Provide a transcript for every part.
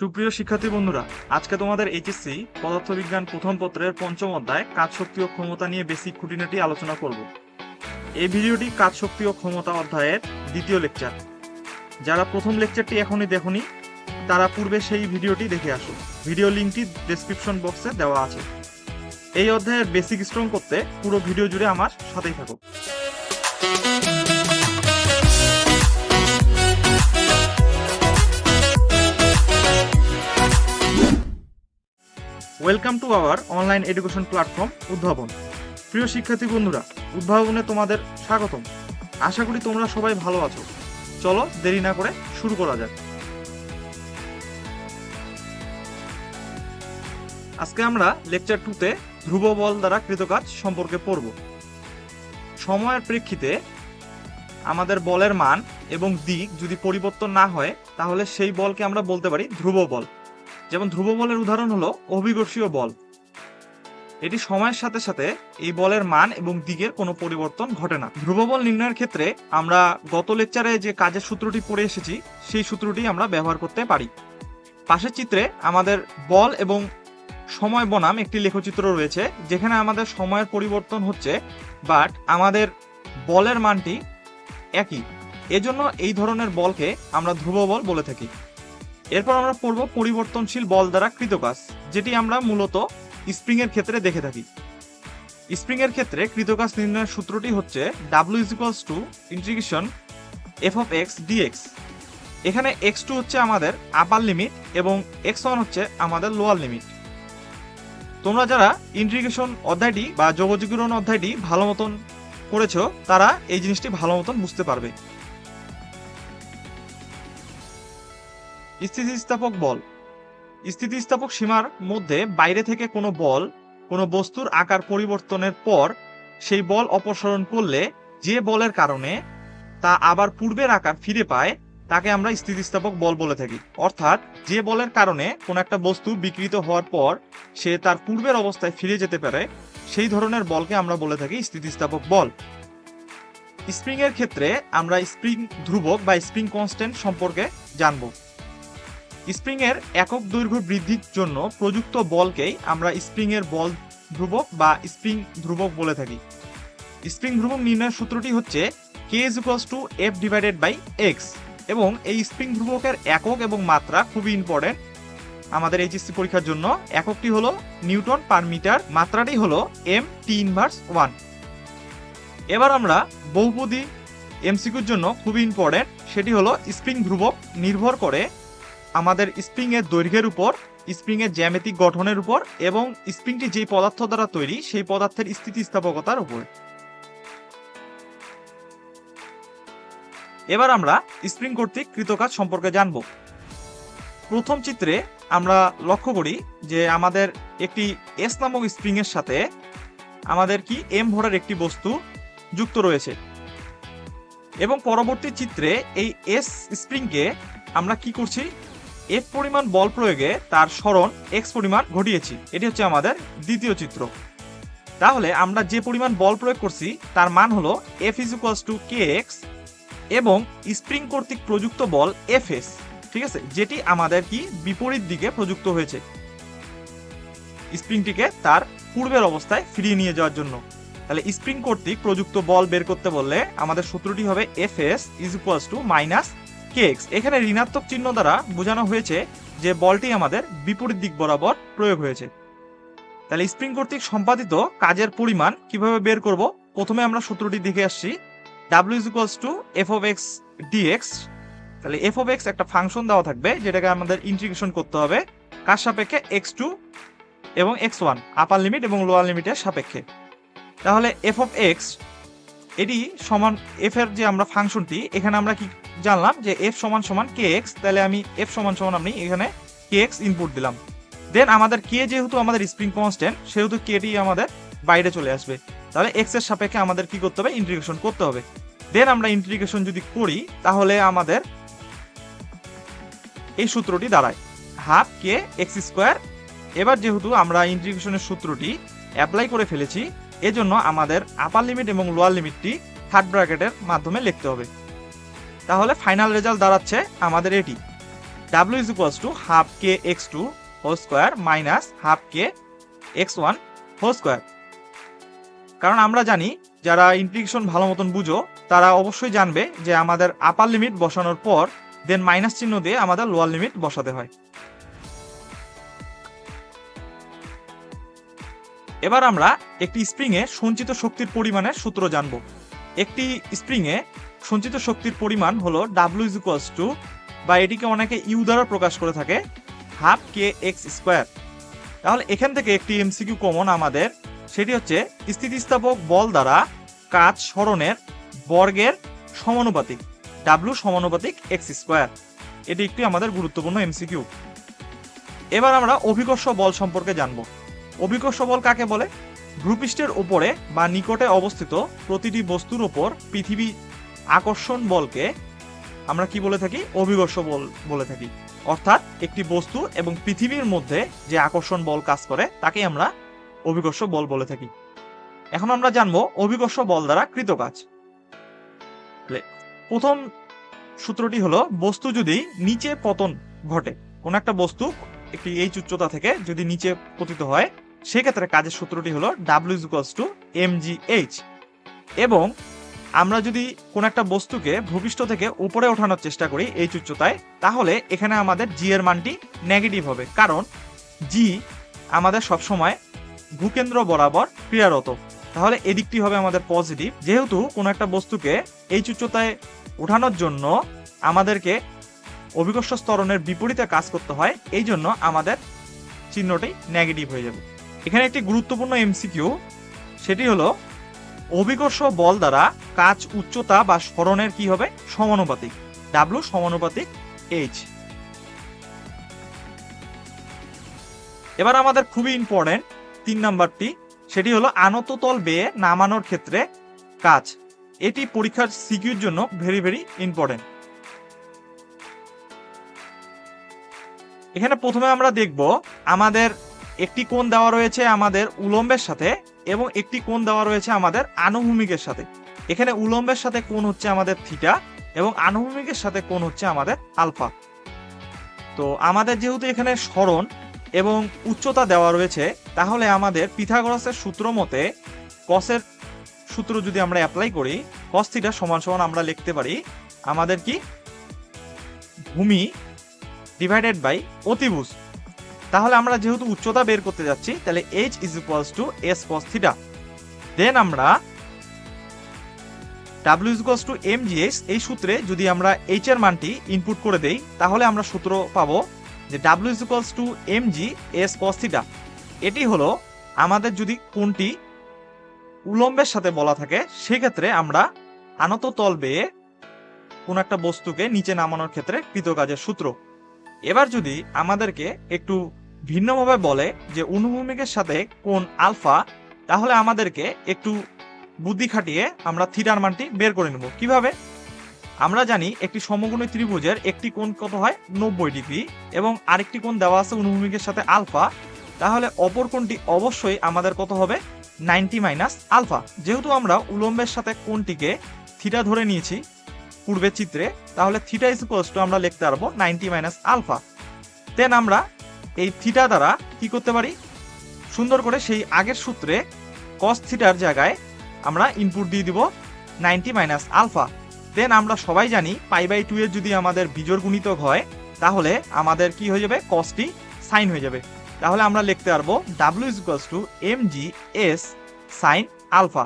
সুপ্রিয় শিক্ষার্থী বন্ধুরা, আজকে তোমাদের এইচএসসি পদার্থবিজ্ঞান প্রথম পত্রের পঞ্চম অধ্যায় কাজ শক্তি ও ক্ষমতা নিয়ে বেসিক খুঁটিনাটি আলোচনা করব। এই ভিডিওটি কাজ শক্তি ও ক্ষমতা অধ্যায়ের দ্বিতীয় লেকচার। যারা প্রথম লেকচারটি এখনই দেখনি, তারা পূর্বে সেই ভিডিওটি দেখে আসো। ভিডিও লিঙ্কটি ডেসক্রিপশন বক্সে দেওয়া আছে। এই অধ্যায়ের বেসিক স্ট্রং করতে পুরো ভিডিও জুড়ে আমার সাথেই থাকো। Welcome to our online education platform Udbhabon প্রিয় শিক্ষার্থী বন্ধুরা, উদ্ভাবনে তোমাদের স্বাগতম। আশা করি তোমরা সবাই ভালো আছো। চলো দেরি না করে শুরু করা যাক। আজকে আমরা লেকচার টুতে ধ্রুব বল দ্বারা কৃতকাজ সম্পর্কে পড়ব। সময়ের প্রেক্ষিতে আমাদের বলের মান এবং দিক যদি পরিবর্তন না হয়, তাহলে সেই বলকে আমরা বলতে পারি ধ্রুব বল যেমন ধ্রুব বলের উদাহরণ হলো অভিকর্ষীয় বল। এটি সময়ের সাথে সাথে এই বলের মান এবং দিকের কোনো পরিবর্তন ঘটে না। ধ্রুব বল নির্ণয়ের ক্ষেত্রে আমরা গত লেকচারে যে কাজের সূত্রটি পড়ে এসেছি, সেই সূত্রটি আমরা ব্যবহার করতে পারি। পাশের চিত্রে আমাদের বল এবং সময় বনাম একটি লেখচিত্র রয়েছে, যেখানে আমাদের সময়ের পরিবর্তন হচ্ছে বাট আমাদের বলের মানটি একই। এজন্য এই ধরনের বলকে আমরা ধ্রুব বল বলে থাকি। এরপর আমরা পড়ব পরিবর্তনশীল বল দ্বারা কৃতকাজ যেটি আমরা মূলত স্প্রিং এর ক্ষেত্রে দেখে থাকি। স্প্রিং এর ক্ষেত্রে কৃতকাজ নির্ণয়ের সূত্রটি হচ্ছে W is equals to integration F of X DX এখানে এক্স টু হচ্ছে আমাদের আপার লিমিট এবং এক্স ওয়ান হচ্ছে আমাদের লোয়ার লিমিট তোমরা যারা ইন্টিগ্রেশন অধ্যায়টি বা যোগজীকরণ অধ্যায়টি ভালো মতন করেছ, তারা এই জিনিসটি ভালো মতন বুঝতে পারবে। স্থিতিস্থাপক বল। স্থিতিস্থাপক সীমার মধ্যে বাইরে থেকে কোনো বল, কোনো বস্তুর আকার পরিবর্তনের পর সেই বল অপসারণ করলে যে বলের কারণে তা আবার পূর্বের আকার ফিরে পায়, তাকে আমরা স্থিতিস্থাপক বল বলে থাকি। অর্থাৎ যে বলের কারণে কোনো একটা বস্তু বিকৃত হওয়ার পর সে তার পূর্বের অবস্থায় ফিরে যেতে পারে, সেই ধরনের বলকে আমরা বলে থাকি স্থিতিস্থাপক বল। স্প্রিং এর ক্ষেত্রে আমরা স্প্রিং ধ্রুবক বা স্প্রিং কনস্ট্যান্ট সম্পর্কে জানব। স্প্রিং এর একক দৈর্ঘ্য বৃদ্ধির জন্য প্রযুক্ত বলকেই আমরা স্প্রিং এর বল ধ্রুবক বা স্প্রিং ধ্রুবক বলে থাকি। স্প্রিং ধ্রুবক নির্ণয়ের সূত্রটি হচ্ছে K is equals to F divided by X এবং এই স্প্রিং ধ্রুবকের একক এবং মাত্রা খুবই ইম্পর্টেন্ট আমাদের এইচএসসি পরীক্ষার জন্য এককটি হলো নিউটন পার মিটার, মাত্রাটি হলো এম টি ইনভার্স ওয়ান এবার আমরা বহুপদী এমসিকিউর জন্য খুবই ইম্পর্টেন্ট সেটি হলো স্প্রিং ধ্রুবক নির্ভর করে আমাদের স্প্রিং এর দৈর্ঘ্যের উপর স্প্রিং এর জ্যামিতিক গঠনের উপর এবং স্প্রিংটি যে পদার্থ দ্বারা তৈরি, সেই পদার্থের স্থিতিস্থাপকতার উপর। এবার আমরা স্প্রিং কর্তৃক কৃতকাজ সম্পর্কে জানব। প্রথম চিত্রে আমরা লক্ষ্য করি যে আমাদের একটি এস নামক স্প্রিং এর সাথে আমাদের কি এম ভরের একটি বস্তু যুক্ত রয়েছে। এবং পরবর্তী চিত্রে এই এস স্প্রিংকে আমরা কি করছি? এফ পরিমাণ বল প্রয়োগে তার স্মরণ এক্স পরিমাণ ঘটিয়েছি। এটি হচ্ছে আমাদের দ্বিতীয় চিত্র। তাহলে আমরা যে পরিমাণ বল প্রয়োগ করছি, তার মান হলো F is equals to K X এবং স্প্রিং কর্তৃক প্রযুক্ত বল এফ এস ঠিক আছে? যেটি আমাদের কি বিপরীত দিকে প্রযুক্ত হয়েছে। স্প্রিংটিকে তার পূর্বের অবস্থায় ফিরিয়ে নিয়ে যাওয়ার জন্য। তাহলে স্প্রিং কর্তৃক প্রযুক্ত বল বের করতে বললে আমাদের সূত্রটি হবে F S is equals to minus KX এখানে ঋণাত্মক চিহ্ন দ্বারা বোঝানো হয়েছে যে বলটি আমাদের বিপরীত দিক বরাবর প্রয়োগ হয়েছে। তাহলে স্প্রিং কর্তৃক সম্পাদিত কাজের পরিমাণ কীভাবে বের করব? প্রথমে আমরা সূত্রটি দেখে আসছি। W equals to F of X DX তাহলে এফ অফ এক্স একটা ফাংশন দেওয়া থাকবে, যেটাকে আমাদের ইন্টিগ্রেশন করতে হবে। কার সাপেক্ষে? এক্স টু এবং এক্স ওয়ান আপার লিমিট এবং লোয়ার লিমিটের সাপেক্ষে। তাহলে এফ অফ এক্স এটি সমান এফ এর যে আমরা ফাংশনটি, এখানে আমরা কি জানলাম যে এফ সমান সমান কে এক্স তাহলে আমি এফ সমান সমান আমি এখানে কে এক্স ইনপুট দিলাম। দেন আমাদের কে যেহেতু আমাদের স্প্রিং কনস্ট্যান্ট সেহেতু কেটি আমাদের বাইরে চলে আসবে। তাহলে এক্সের সাপেক্ষে আমাদের কি করতে হবে? ইন্টিগ্রেশন করতে হবে। দেন আমরা ইন্টিগ্রেশন যদি করি, তাহলে আমাদের এই সূত্রটি দাঁড়ায়। হাফ কে এক্স স্কোয়ার এবার যেহেতু আমরা ইন্টিগ্রেশনের সূত্রটি অ্যাপ্লাই করে ফেলেছি এজন্য আমাদের আপার লিমিট এবং লোয়ার লিমিটটি থার্ড ব্র্যাকেটের মাধ্যমে লিখতে হবে। তাহলে ফাইনাল রেজাল্ট দাঁড়াচ্ছে আমাদের এটি। W is equals to half K X two whole square minus half K X one whole square কারণ আমরা জানি, যারা ইন্টিগ্রেশন ভালো মতন বুঝো, তারা অবশ্যই জানবে যে আমাদের আপার লিমিট বসানোর পর দেন মাইনাস চিহ্ন দিয়ে আমাদের লোয়ার লিমিট বসাতে হয়। এবার আমরা একটি স্প্রিংয়ে সঞ্চিত শক্তির পরিমাণের সূত্র জানব। একটি স্প্রিংয়ে সঞ্চিত শক্তির পরিমাণ হলো ডাব্লিউ ইকুয়ালস টু বা এটিকে অনেকে ইউ দ্বারা প্রকাশ করে থাকে হাফ কে এক্স স্কোয়ার তাহলে এখান থেকে একটি এমসিকিউ কমন আমাদের, সেটি হচ্ছে স্থিতিস্থাপক বল দ্বারা কাজ সরণের বর্গের সমানুপাতিক ডাব্লু সমানুপাতিক এক্স স্কোয়ার এটি একটি আমাদের গুরুত্বপূর্ণ এমসিকিউ এবার আমরা অভিকর্ষ বল সম্পর্কে জানব। অভিকর্ষ বল কাকে বলে? ভূপৃষ্ঠের উপরে বা নিকটে অবস্থিত প্রতিটি বস্তুর ওপর পৃথিবী আকর্ষণ বলকে আমরা কি বলে থাকি? অভিকর্ষ বল বলে থাকি। অর্থাৎ একটি বস্তু এবং পৃথিবীর মধ্যে যে আকর্ষণ বল কাজ করে তাকে আমরা অভিকর্ষ বল বলে থাকি। এখন আমরা জানব অভিকর্ষ বল দ্বারা কৃত কাজ। প্রথম সূত্রটি হলো, বস্তু যদি নিচে পতন ঘটে, কোন একটা বস্তু একটি এইচ উচ্চতা থেকে যদি নিচে পতিত হয় সেক্ষেত্রে কাজের সূত্রটি হলো W equals to M G H এবং আমরা যদি কোন একটা বস্তুকে ভূপৃষ্ঠ থেকে উপরে ওঠানোর চেষ্টা করি এই উচ্চতায়, তাহলে এখানে আমাদের জি এর মানটি নেগেটিভ হবে। কারণ জি আমাদের সবসময় ভূকেন্দ্র বরাবর ক্রিয়ারত। তাহলে এদিকটি হবে আমাদের পজিটিভ যেহেতু কোনো একটা বস্তুকে এই উচ্চতায় ওঠানোর জন্য আমাদেরকে অভিকর্ষ স্তরণের বিপরীতে কাজ করতে হয়, এই জন্য আমাদের চিহ্নটি নেগেটিভ হয়ে যাবে। এখানে একটি গুরুত্বপূর্ণ এমসিকিউ সেটি হলো অভিকর্ষ বল দ্বারা কাজ উচ্চতা বা সরণের কি হবে? সমানুপাতিক। ডাব্লু সমানুপাতিক এইচ এবার আমাদের খুবই ইম্পর্টেন্ট তিন নাম্বারটি, সেটি হলো আনত তল বেয়ে নামানোর ক্ষেত্রে কাজ এটি পরীক্ষার সিকিউর জন্য ভেরি ভেরি ইম্পর্টেন্ট এখানে প্রথমে আমরা দেখব আমাদের একটি কোণ দেওয়া রয়েছে আমাদের উলম্বের সাথে এবং একটি কোণ দেওয়া রয়েছে আমাদের আনুভূমিকের সাথে। এখানে উলম্বের সাথে কোণ হচ্ছে আমাদের থিটা এবং আনুভূমিকের সাথে কোণ হচ্ছে আমাদের আলফা। তো আমাদের যেহেতু এখানে স্মরণ এবং উচ্চতা দেওয়া রয়েছে, তাহলে আমাদের পিথাগোরাসের সূত্র মতে কসের সূত্র যদি আমরা অ্যাপ্লাই করি কস থিটা সমান সমান আমরা লিখতে পারি আমাদের কি? ভূমি ডিভাইডেড বাই অতিভুজ। তাহলে আমরা যেহেতু উচ্চতা বের করতে যাচ্ছি, তাহলে H is equals to S cos theta then আমরা W is equals to M GS এই সূত্রে যদি আমরা এইচ এর মানটি ইনপুট করে দেই, তাহলে আমরা সূত্র পাবো যে W is equals to M G S cos theta এটি হলো আমাদের যদি কোনটি উলম্বের সাথে বলা থাকে, সেক্ষেত্রে আমরা আনত তল বেয়ে কোন একটা বস্তুকে নিচে নামানোর ক্ষেত্রে কৃতকাজের সূত্র। এবার যদি আমাদেরকে একটু ভিন্নভাবে বলে যে অনুভূমিকের সাথে কোন আলফা, তাহলে আমাদেরকে একটু বুদ্ধি খাটিয়ে আমরা থিটার মানটি বের করে নেব। কীভাবে? আমরা জানি একটি সমকোণী ত্রিভুজের একটি কোণ কত হয়? নব্বই ডিগ্রি। এবং আরেকটি কোণ দেওয়া আছে অনুভূমিকের সাথে আলফা। তাহলে অপর কোণটি অবশ্যই আমাদের কত হবে? Ninety minus alpha. যেহেতু আমরা উলম্বের সাথে কোণটিকে থিটা ধরে নিয়েছি পূর্বের চিত্রে, তাহলে থিটা ইজ আমরা লিখতে পারব নাইনটি মাইনাস আলফা। দেন আমরা এই থিটা দ্বারা কি করতে পারি? সুন্দর করে সেই আগের সূত্রে কস থিটার জায়গায় আমরা ইনপুট দিয়ে দিব নাইনটি মাইনাস আলফা দেন আমরা সবাই জানি পাই বাই টু এর যদি আমাদের বিজোর গুণিতক হয়, তাহলে আমাদের কি হয়ে যাবে? কসটি সাইন হয়ে যাবে। তাহলে আমরা লিখতে পারব W is equals to M G S sine alpha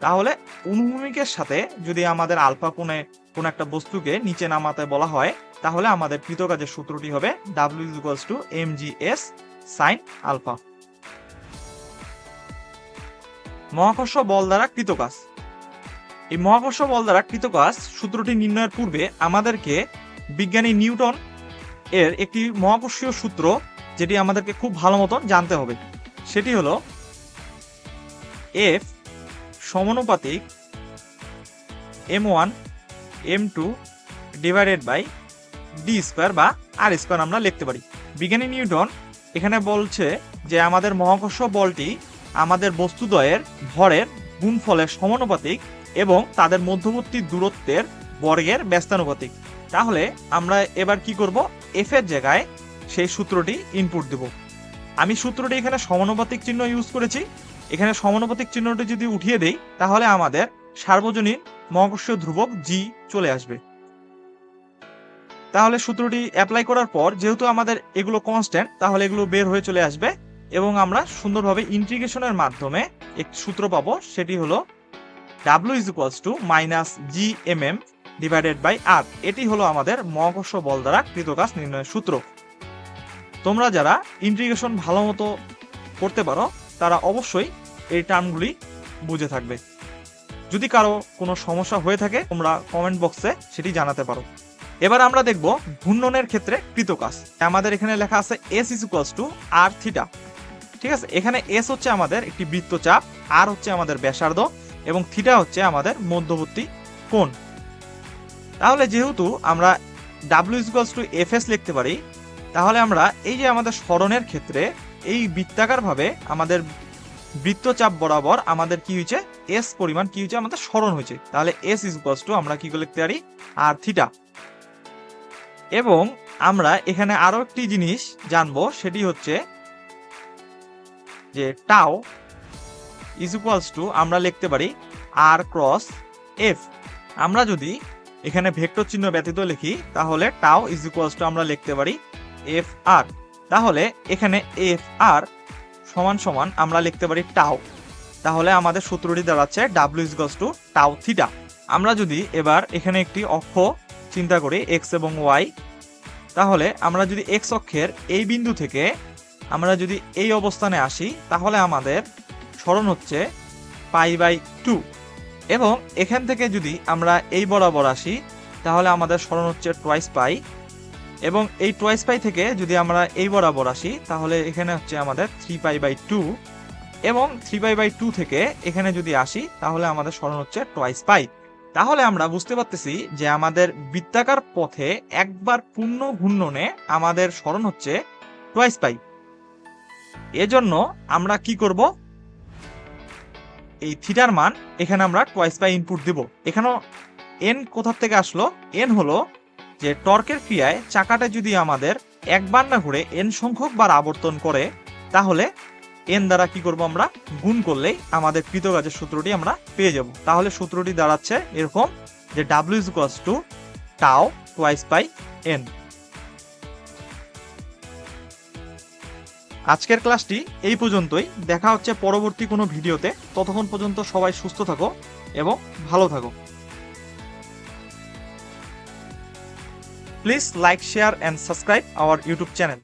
তাহলে অনুভূমিকের সাথে যদি আমাদের আলফা কোণে কোন একটা বস্তুকে নিচে নামাতে বলা হয় তাহলে আমাদের কৃতকাজের সূত্রটি হবে W equals to M G S sine alpha মহাকর্ষ বল দ্বারা কৃতকাজ এই মহাকর্ষ বল দ্বারা কৃতকাজ সূত্রটি নির্ণয়ের পূর্বে আমাদেরকে বিজ্ঞানী নিউটন এর একটি মহাকর্ষীয় সূত্র, যেটি আমাদেরকে খুব ভালো মতন জানতে হবে। সেটি হলো এফ সমানুপাতিক M one M two divided by D square বা আর স্কোয়ার আমরা লিখতে পারি। বিজ্ঞানী নিউটন এখানে বলছে যে আমাদের মহাকর্ষ বলটি আমাদের বস্তুদ্বয়ের ভরের গুণফলের সমানুপাতিক এবং তাদের মধ্যবর্তী দূরত্বের বর্গের ব্যস্তানুপাতিক। তাহলে আমরা এবার কি করব? এফ এর জায়গায় সেই সূত্রটি ইনপুট দেব। আমি সূত্রটি এখানে সমানুপাতিক চিহ্ন ইউজ করেছি। এখানে সমানুপাতিক চিহ্নটি যদি উঠিয়ে দেই, তাহলে আমাদের সার্বজনীন মহাকর্ষীয় ধ্রুবক জি চলে আসবে। তাহলে সূত্রটি অ্যাপ্লাই করার পর, যেহেতু আমাদের এগুলো কনস্ট্যান্ট তাহলে এগুলো বের হয়ে চলে আসবে এবং আমরা সুন্দরভাবে ইন্টিগ্রেশনের মাধ্যমে একটি সূত্র পাবো, সেটি হলো W is equals to minus G M M divided by R এটি হলো আমাদের মহাকর্ষ বল দ্বারা কৃতকাজ নির্ণয়ের সূত্র। তোমরা যারা ইন্টিগ্রেশন ভালো মতো করতে পারো, তারা অবশ্যই এই টার্মগুলি বুঝে থাকবে। যদি কারও কোনো সমস্যা হয়ে থাকে, তোমরা কমেন্ট বক্সে সেটি জানাতে পারো। এবার আমরা দেখব ঘূর্ণনের ক্ষেত্রে কৃতকাজ। আমাদের এখানে লেখা আছে S is equals to R theta ঠিক আছে? এখানে এস হচ্ছে আমাদের একটি বৃত্তচাপ আর হচ্ছে আমাদের ব্যাসার্ধ, এবং থিটা হচ্ছে আমাদের মধ্যবর্তী কোণ। তাহলে যেহেতু আমরা W equals to F S লিখতে পারি, তাহলে আমরা এই যে আমাদের স্মরণের ক্ষেত্রে এই বৃত্তাকারভাবে আমাদের বৃত্তচাপ বরাবর আমাদের কি হয়েছে? এস পরিমাণ কি হয়েছে? আমাদের স্মরণ হয়েছে। তাহলে এস ইজ টু আমরা কি লিখতে পারি? আর থিটা এবং আমরা এখানে আরও একটি জিনিস জানব, সেটি হচ্ছে যে টাও ইজ ইকুয়ালস টু আমরা লিখতে পারি আর ক্রস এফ আমরা যদি এখানে ভেক্টর চিহ্ন ব্যতীত লিখি, তাহলে টাও ইজ ইকুয়ালস টু আমরা লিখতে পারি এফ আর তাহলে এখানে এফ আর সমান সমান আমরা লিখতে পারি টাও তাহলে আমাদের সূত্রটি দাঁড়াচ্ছে W is to tau theta আমরা যদি এবার এখানে একটি অক্ষ চিন্তা করি এক্স এবং ওয়াই তাহলে আমরা যদি এক্স অক্ষের এই বিন্দু থেকে আমরা যদি এই অবস্থানে আসি, তাহলে আমাদের স্মরণ হচ্ছে পাই বাই টু। এবং এখান থেকে যদি আমরা এই বরাবর আসি, তাহলে আমাদের স্মরণ হচ্ছে টোয়াইস পাই। এবং এই টোয়াইস পাই থেকে যদি আমরা এই বরাবর আসি, তাহলে এখানে হচ্ছে আমাদের থ্রি পাই বাই টু। এবং থ্রি পাই বাই টু থেকে এখানে যদি আসি, তাহলে আমাদের স্মরণ হচ্ছে টোয়াইস পাই। তাহলে আমরা বুঝতে পারতেছি যে আমাদের বৃত্তাকার পথে একবার পূর্ণ ঘূর্ণনে আমাদের স্মরণ হচ্ছে টোয়াইস পাই এজন্য আমরা কি করব? এই থিটার মান এখানে আমরা টোয়াইস পাই ইনপুট দিব। এখানেও এন কোথার থেকে আসলো? এন হলো যে টর্কের ক্রিয়ায় চাকাটা যদি আমাদের একবার না ঘুরে এন সংখ্যক বার আবর্তন করে, তাহলে এন দ্বারা কি করব আমরা? গুণ করলেই আমাদের কৃতকাজের সূত্রটি আমরা পেয়ে যাব। তাহলে সূত্রটি দাঁড়াচ্ছে এরকম যে W is equals to tau twice pi N আজকের ক্লাসটি এই পর্যন্তই। দেখা হচ্ছে পরবর্তী কোনো ভিডিওতে। ততক্ষণ পর্যন্ত সবাই সুস্থ থাকো এবং ভালো থাকো। Please like share and subscribe our YouTube channel